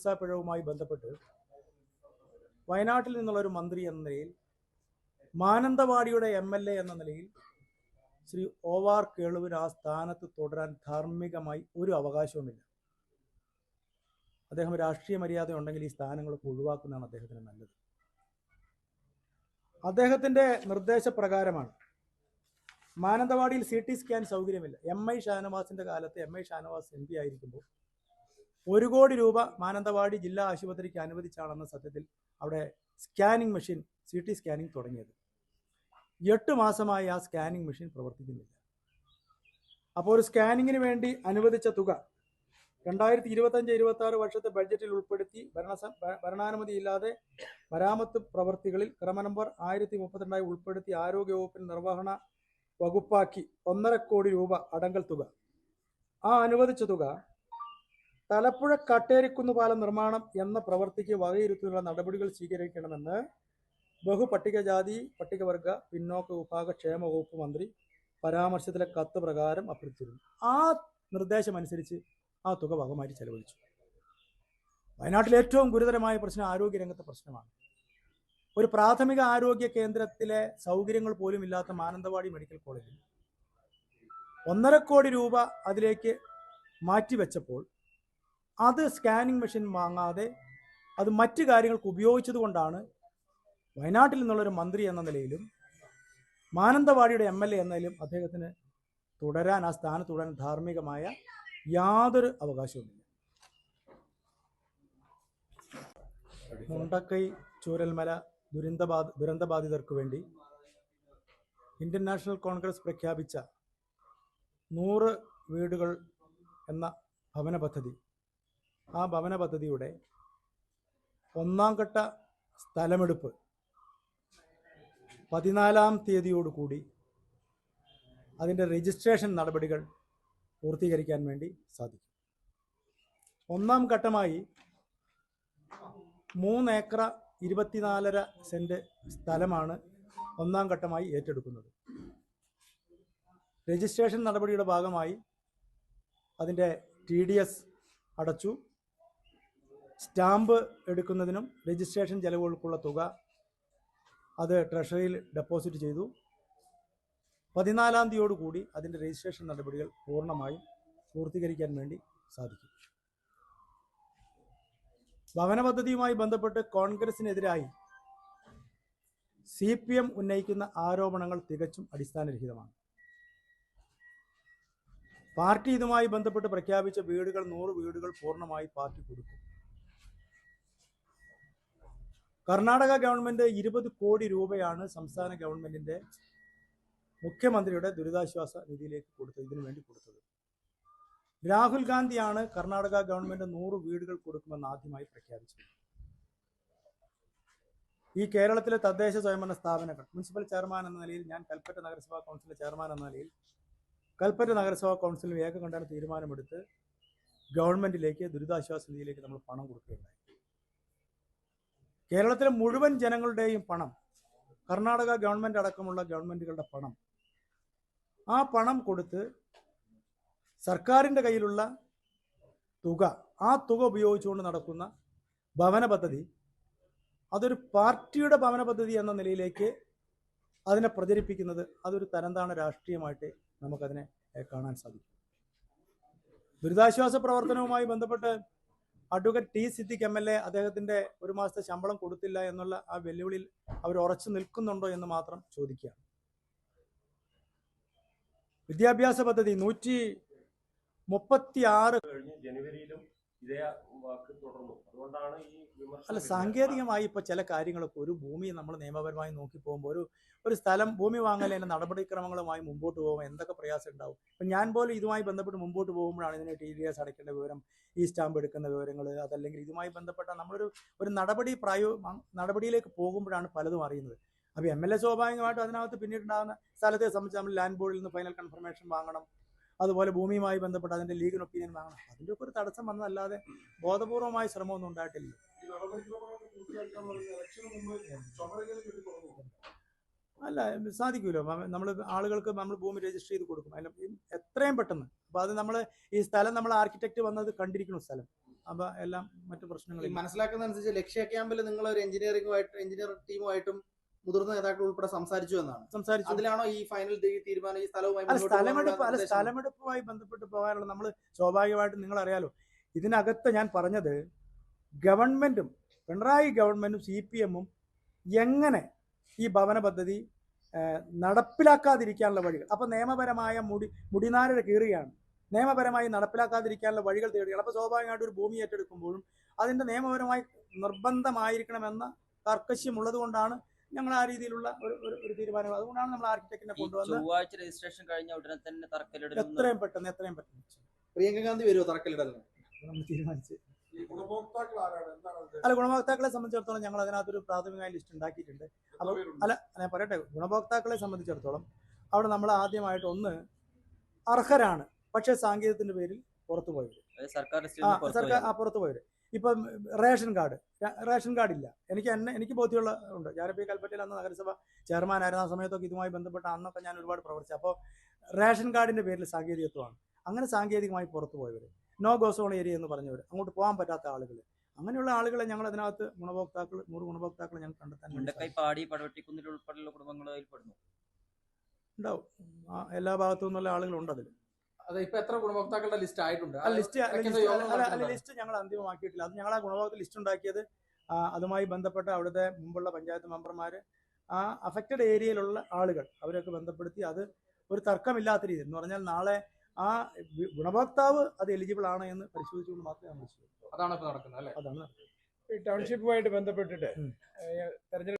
ചികിത്സാ പിഴവുമായി ബന്ധപ്പെട്ട് വയനാട്ടിൽ നിന്നുള്ള ഒരു മന്ത്രി എന്ന നിലയിൽ മാനന്തവാടിയുടെ എം എൽ എ എന്ന നിലയിൽ ശ്രീ ഒ ആർ കേളുവിന് ആ സ്ഥാനത്ത് തുടരാൻ ധാർമ്മികമായി ഒരു അവകാശവുമില്ല. അദ്ദേഹം രാഷ്ട്രീയ മര്യാദ ഉണ്ടെങ്കിൽ ഈ സ്ഥാനങ്ങളൊക്കെ ഒഴിവാക്കുന്നതാണ് അദ്ദേഹത്തിന് നല്ലത്. അദ്ദേഹത്തിന്റെ നിർദ്ദേശപ്രകാരമാണ്. മാനന്തവാടിയിൽ സി ടി സ്കാൻ സൗകര്യമില്ല. എം ഐ ഷാനവാസിന്റെ കാലത്ത് M I Shanavas M P ആയിരിക്കുമ്പോൾ ഒരു കോടി രൂപ മാനന്തവാടി ജില്ലാ ആശുപത്രിക്ക് അനുവദിച്ചാണെന്ന സത്യത്തിൽ അവിടെ scanning machine C T scanning തുടങ്ങിയത്. എട്ട് മാസമായി ആ സ്കാനിംഗ് മെഷീൻ പ്രവർത്തിക്കുന്നില്ല. അപ്പോൾ ഒരു സ്കാനിങ്ങിന് വേണ്ടി അനുവദിച്ച തുക രണ്ടായിരത്തി ഇരുപത്തഞ്ച് ഇരുപത്തി ആറ് വർഷത്തെ ബഡ്ജറ്റിൽ ഉൾപ്പെടുത്തി ഭരണ ഭരണാനുമതി ഇല്ലാതെ മരാമത്ത് പ്രവർത്തികളിൽ ക്രമ നമ്പർ ആയിരത്തി മുപ്പത്തിരണ്ടായി ഉൾപ്പെടുത്തി ആരോഗ്യവകുപ്പിന് നിർവഹണ വകുപ്പാക്കി ഒന്നര കോടി രൂപ അടങ്കൽ തുക. ആ അനുവദിച്ച തുക തലപ്പുഴ കട്ടേരിക്കുന്ന് പാലം നിർമ്മാണം എന്ന പ്രവൃത്തിക്ക് വകയിരുത്തുന്ന നടപടികൾ സ്വീകരിക്കണമെന്ന് ബഹുപട്ടികജാതി പട്ടികവർഗ പിന്നോക്ക വിഭാഗ ക്ഷേമ വകുപ്പ് മന്ത്രി പരാമർശത്തിലെ കത്ത് പ്രകാരം അഭ്യർത്ഥിച്ചിരുന്നു. ആ നിർദ്ദേശം അനുസരിച്ച് ആ തുക വകമാറ്റി ചെലവഴിച്ചു. വയനാട്ടിലെ ഏറ്റവും ഗുരുതരമായ പ്രശ്നം ആരോഗ്യ രംഗത്തെ പ്രശ്നമാണ്. ഒരു പ്രാഥമിക ആരോഗ്യ കേന്ദ്രത്തിലെ സൗകര്യങ്ങൾ പോലും ഇല്ലാത്ത മാനന്തവാടി മെഡിക്കൽ കോളേജിൽ ഒന്നര കോടി രൂപ അതിലേക്ക് മാറ്റിവെച്ചപ്പോൾ അത് സ്കാനിങ് മെഷീൻ വാങ്ങാതെ അത് മറ്റു കാര്യങ്ങൾക്ക് ഉപയോഗിച്ചത് കൊണ്ടാണ് വയനാട്ടിൽ നിന്നുള്ളൊരു മന്ത്രി എന്ന നിലയിലും മാനന്തവാടിയുടെ എം എൽ എ എന്ന നിലയിലും അദ്ദേഹത്തിന് തുടരാൻ ആ സ്ഥാനത്ത് തുടരാൻ ധാർമ്മികമായ യാതൊരു അവകാശവുമില്ല. മുണ്ടക്കൈ ചൂരൽമല ദുരന്തബാധ ദുരന്തബാധിതർക്ക് വേണ്ടി ഇന്ത്യൻ നാഷണൽ കോൺഗ്രസ് പ്രഖ്യാപിച്ച നൂറ് വീടുകൾ എന്ന ഭവന പദ്ധതി ആ ഭവന പദ്ധതിയുടെ ഒന്നാം ഘട്ട സ്ഥലമെടുപ്പ് പതിനാലാം തീയതിയോടുകൂടി അതിന്റെ രജിസ്ട്രേഷൻ നടപടികൾ പൂർത്തീകരിക്കാൻ വേണ്ടി സാധിക്കും. ഒന്നാം ഘട്ടമായി മൂന്ന് ഏക്കർ ഇരുപത്തിനാലര സെന്റ് സ്ഥലമാണ് ഒന്നാം ഘട്ടമായി ഏറ്റെടുക്കുന്നത്. രജിസ്ട്രേഷൻ നടപടിയുടെ ഭാഗമായി അതിന്റെ ടി ഡി എസ് അടച്ചു. സ്റ്റാമ്പ് എടുക്കുന്നതിനും രജിസ്ട്രേഷൻ ചെലവുകൾക്കുള്ള തുക അത് ട്രഷറിയിൽ ഡെപ്പോസിറ്റ് ചെയ്തു. പതിനാലാം തീയതിയോടുകൂടി അതിന്റെ രജിസ്ട്രേഷൻ നടപടികൾ പൂർണമായും പൂർത്തീകരിക്കാൻ വേണ്ടി സാധിക്കും. ഭവന പദ്ധതിയുമായി ബന്ധപ്പെട്ട് കോൺഗ്രസിനെതിരായി സി പി എം ഉന്നയിക്കുന്ന ആരോപണങ്ങൾ തികച്ചും അടിസ്ഥാനരഹിതമാണ്. പാർട്ടി ഇതുമായി ബന്ധപ്പെട്ട് പ്രഖ്യാപിച്ച വീടുകൾ നൂറ് വീടുകൾ പൂർണമായി പാർട്ടി കൊടുക്കും കർണാടക ഗവൺമെന്റ് ഇരുപത് കോടി രൂപയാണ് സംസ്ഥാന ഗവൺമെന്റിന്റെ മുഖ്യമന്ത്രിയുടെ ദുരിതാശ്വാസ നിധിയിലേക്ക് കൊടുത്തത് ഇതിനു വേണ്ടി കൊടുത്തത്. രാഹുൽ ഗാന്ധിയാണ് കർണാടക ഗവൺമെന്റ് നൂറ് വീടുകൾ കൊടുക്കുമെന്ന് ആദ്യമായി പ്രഖ്യാപിച്ചത്. ഈ കേരളത്തിലെ തദ്ദേശ സ്വയംഭരണ സ്ഥാപനങ്ങൾ മുനിസിപ്പൽ ചെയർമാൻ എന്ന നിലയിൽ ഞാൻ കൽപ്പറ്റ നഗരസഭാ കൗൺസിലിലെ ചെയർമാൻ എന്ന നിലയിൽ കൽപ്പറ്റ നഗരസഭാ കൗൺസിൽ ഏകകണ്ഠേന തീരുമാനമെടുത്ത് ഗവൺമെന്റിലേക്ക് ദുരിതാശ്വാസ നിധിയിലേക്ക് നമ്മൾ പണം കൊടുക്കുകയുണ്ടായി. കേരളത്തിലെ മുഴുവൻ ജനങ്ങളുടെയും പണം കർണാടക ഗവൺമെന്റ് അടക്കമുള്ള ഗവൺമെന്റുകളുടെ പണം ആ പണം കൊടുത്ത് സർക്കാരിന്റെ കയ്യിലുള്ള തുക ആ തുക ഉപയോഗിച്ചുകൊണ്ട് നടക്കുന്ന ഭവന പദ്ധതി അതൊരു പാർട്ടിയുടെ ഭവന പദ്ധതി എന്ന നിലയിലേക്ക് അതിനെ പ്രചരിപ്പിക്കുന്നത് അതൊരു തരംതാണ് രാഷ്ട്രീയമായിട്ട് നമുക്കതിനെ കാണാൻ സാധിക്കും. ദുരിതാശ്വാസ പ്രവർത്തനവുമായി ബന്ധപ്പെട്ട് advocate T Siddique M L A അദ്ദേഹത്തിന്റെ ഒരു മാസത്തെ ശമ്പളം കൊടുത്തില്ല എന്നുള്ള ആ വെല്ലുവിളിയിൽ അവർ ഉറച്ചു നിൽക്കുന്നുണ്ടോ എന്ന് മാത്രം ചോദിക്കുകയാണ്. വിദ്യാഭ്യാസ പദ്ധതി നൂറ്റി മുപ്പത്തി ആറ് കഴിഞ്ഞ് ജനുവരിയിലും ഇതേ വാക്ക് തുടർന്നു. അതുകൊണ്ടാണ് ഈ അല്ല സാങ്കേതികമായി ഇപ്പൊ ചില കാര്യങ്ങളൊക്കെ ഒരു ഭൂമി നമ്മൾ നിയമപരമായി നോക്കി പോകുമ്പോൾ ഒരു ഒരു സ്ഥലം ഭൂമി വാങ്ങൽ അതിന്റെ നടപടിക്രമങ്ങളുമായി മുമ്പോട്ട് പോകുമ്പോൾ എന്തൊക്കെ പ്രയാസം ഉണ്ടാവും? ഇപ്പൊ ഞാൻ പോലും ഇതുമായി ബന്ധപ്പെട്ട് മുമ്പോട്ട് പോകുമ്പോഴാണ് ഇതിന് ടി ഡി എസ് അടയ്ക്കേണ്ട വിവരം ഈ സ്റ്റാമ്പ് എടുക്കുന്ന വിവരങ്ങൾ അതല്ലെങ്കിൽ ഇതുമായി ബന്ധപ്പെട്ട നമ്മളൊരു ഒരു നടപടി പ്രായോ നടപടിയിലേക്ക് പോകുമ്പോഴാണ് പലതും അറിയുന്നത്. അപ്പൊ എം എൽ എ സ്വാഭാവികമായിട്ടും അതിനകത്ത് പിന്നീടുണ്ടാകുന്ന സ്ഥലത്തെ സംബന്ധിച്ച് നമ്മൾ ലാൻഡ് ബോർഡിൽ നിന്ന് ഫൈനൽ കൺഫർമേഷൻ വാങ്ങണം. അതുപോലെ ഭൂമിയുമായി ബന്ധപ്പെട്ട് അതിന്റെ ലീഗൽ ഒപ്പീനിയൻ വാങ്ങണം അതിന്റെ ഒക്കെ ഒരു തടസ്സം വന്നതല്ലാതെ ബോധപൂർവമായ ശ്രമമൊന്നും ഉണ്ടായിട്ടില്ല. അല്ല സാധിക്കുമല്ലോ നമ്മൾ ആളുകൾക്ക് നമ്മൾ ഭൂമി രജിസ്റ്റർ ചെയ്ത് കൊടുക്കും. അതിന് എത്രയും പെട്ടെന്ന്. അപ്പോൾ അത് നമ്മൾ ഈ സ്ഥലം നമ്മൾ ആർക്കിടെക്ട് വന്നത് കണ്ടിരിക്കുന്ന സ്ഥലം. അപ്പോൾ എല്ലാം മറ്റു പ്രശ്നങ്ങളും മനസ്സിലാക്കുന്ന ലക്ഷ്യ ക്യാമ്പിൽ നിങ്ങൾ ഒരു എഞ്ചിനീയറിംഗുമായിട്ട് എഞ്ചിനീയർ ടീമുമായിട്ടും മുതിർന്ന നേതാക്കൾ ഉൾപ്പെടെ സംസാരിച്ചു എന്നാണ്. സംസാരിച്ചു. അതിലാണോ ഈ ഫൈനൽ തീരുമാനം ഈ സ്ഥലവുമായി സ്ഥലമെടുപ്പ് അല്ല സ്ഥലമെടുപ്പുമായി ബന്ധപ്പെട്ട് പോകാനുള്ള നമ്മൾ സ്വാഭാവികമായിട്ടും നിങ്ങൾ അറിയാലോ ഇതിനകത്ത് ഞാൻ പറഞ്ഞത് ഗവൺമെന്റും പിണറായി ഗവൺമെന്റും സി പി എമ്മും എങ്ങനെ ഈ ഭവന പദ്ധതി നടപ്പിലാക്കാതിരിക്കാനുള്ള വഴികൾ അപ്പൊ നിയമപരമായ മുടി മുടിനാരുടെ കീറുകയാണ്. നിയമപരമായി നടപ്പിലാക്കാതിരിക്കാനുള്ള വഴികൾ തേടുകയാണ്. അപ്പൊ സ്വാഭാവികമായിട്ട് ഒരു ഭൂമി ഏറ്റെടുക്കുമ്പോഴും അതിന്റെ നിയമപരമായി നിർബന്ധമായിരിക്കണമെന്ന കർക്കശ്യമുള്ളത് കൊണ്ടാണ് ഞങ്ങൾ ആ രീതിയിലുള്ള ഒരു ഒരു- ഒരു തീരുമാനം. അതുകൊണ്ടാണ് നമ്മൾ ആർക്കിടെക്റ്റിനെ കൊണ്ടുവന്നത് കൊണ്ടുവന്ന് ചൊവ്വാഴ്ച രജിസ്ട്രേഷൻ കഴിഞ്ഞ ഉടനെ തന്നെ തറക്കല്ലിടലും എത്രയും പെട്ടെന്ന് എത്രയും പെട്ടെന്ന് പ്രിയങ്ക ഗാന്ധി വരുമോ തറക്കല്ലിടലിന്? നമ്മൾ തീരുമാനിച്ചു. അല്ല ഗുണഭോക്താക്കളെ സംബന്ധിച്ചിടത്തോളം ഞങ്ങൾ അതിനകത്തൊരു പ്രാഥമികമായ ലിസ്റ്റ് ഉണ്ടാക്കിയിട്ടുണ്ട്. അപ്പോൾ? അല്ല ഞാൻ പറയട്ടെ. ഗുണഭോക്താക്കളെ സംബന്ധിച്ചിടത്തോളം അവിടെ നമ്മൾ ആദ്യമായിട്ട് ഒന്ന് അർഹരാണ്. പക്ഷേ സാങ്കേതികത്തിന്റെ പേരിൽ പുറത്തു പോയവര് സർക്കാർ പുറത്ത് സർക്കാർ ഇപ്പം റേഷൻ കാർഡ്. റേഷൻ കാർഡ് ഇല്ല എനിക്ക് എന്നെ എനിക്ക് ബോധ്യമുള്ള ഉണ്ട്. ഞാൻ ഈ കൽപ്പറ്റയിൽ അന്ന് നഗരസഭ ചെയർമാനായിരുന്ന ആ സമയത്തൊക്കെ ഇതുമായി ബന്ധപ്പെട്ട അന്നൊക്കെ ഞാൻ ഒരുപാട് പ്രവർത്തിച്ചു. അപ്പോൾ റേഷൻ കാർഡിന്റെ പേരിൽ സാങ്കേതികത്വമാണ്. അങ്ങനെ സാങ്കേതികമായി പുറത്തു പോയവർ നോ ഗോസോൺ ഏരിയ എന്ന് പറഞ്ഞവർ അങ്ങോട്ട് പോകാൻ പറ്റാത്ത ആളുകൾ അങ്ങനെയുള്ള ആളുകളെ ഞങ്ങൾ അതിനകത്ത് ഗുണഭോക്താക്കൾ നൂറ് ഗുണഭോക്താക്കളെ ഞങ്ങൾ കണ്ടെത്താൻ വേണ്ടി മുണ്ടക്കൈ പാടി പടവെട്ടിക്കുന്നിൽ ഉൾപ്പെടെയുള്ള കുടുംബങ്ങൾ അതിൽ പെടുന്നു. ഉണ്ടാവും. എല്ലാ ഭാഗത്തു നിന്നുള്ള ആളുകളുണ്ട് അതിൽ അത് ഇപ്പൊ എത്ര ഗുണഭോക്താക്കളുടെ ലിസ്റ്റ് ആയിട്ടുണ്ട്? ആ ലിസ്റ്റ് ലിസ്റ്റ് ഞങ്ങൾ അന്തിമമാക്കിയിട്ടില്ല അത് ഞങ്ങൾ ആ ഗുണഭോക്തൃ ലിസ്റ്റ് ഉണ്ടാക്കിയത് അതുമായി ബന്ധപ്പെട്ട അവിടുത്തെ മുമ്പുള്ള പഞ്ചായത്ത് മെമ്പർമാർ ആ അഫക്റ്റഡ് ഏരിയയിലുള്ള ആളുകൾ അവരൊക്കെ ബന്ധപ്പെടുത്തി അത് ഒരു തർക്കമില്ലാത്ത രീതി എന്ന് പറഞ്ഞാൽ നാളെ ആ ഗുണഭോക്താവ് അത് എലിജിബിൾ ആണ് എന്ന് പരിശോധിച്ചുകൊണ്ട് മാത്രമേ നമ്മൾ അതാണ് ഇപ്പൊ നടക്കുന്നത് അല്ലേ? അതാണ് ഈ ടൗൺഷിപ്പുമായിട്ട് ബന്ധപ്പെട്ടിട്ട് തെരഞ്ഞെടുപ്പ്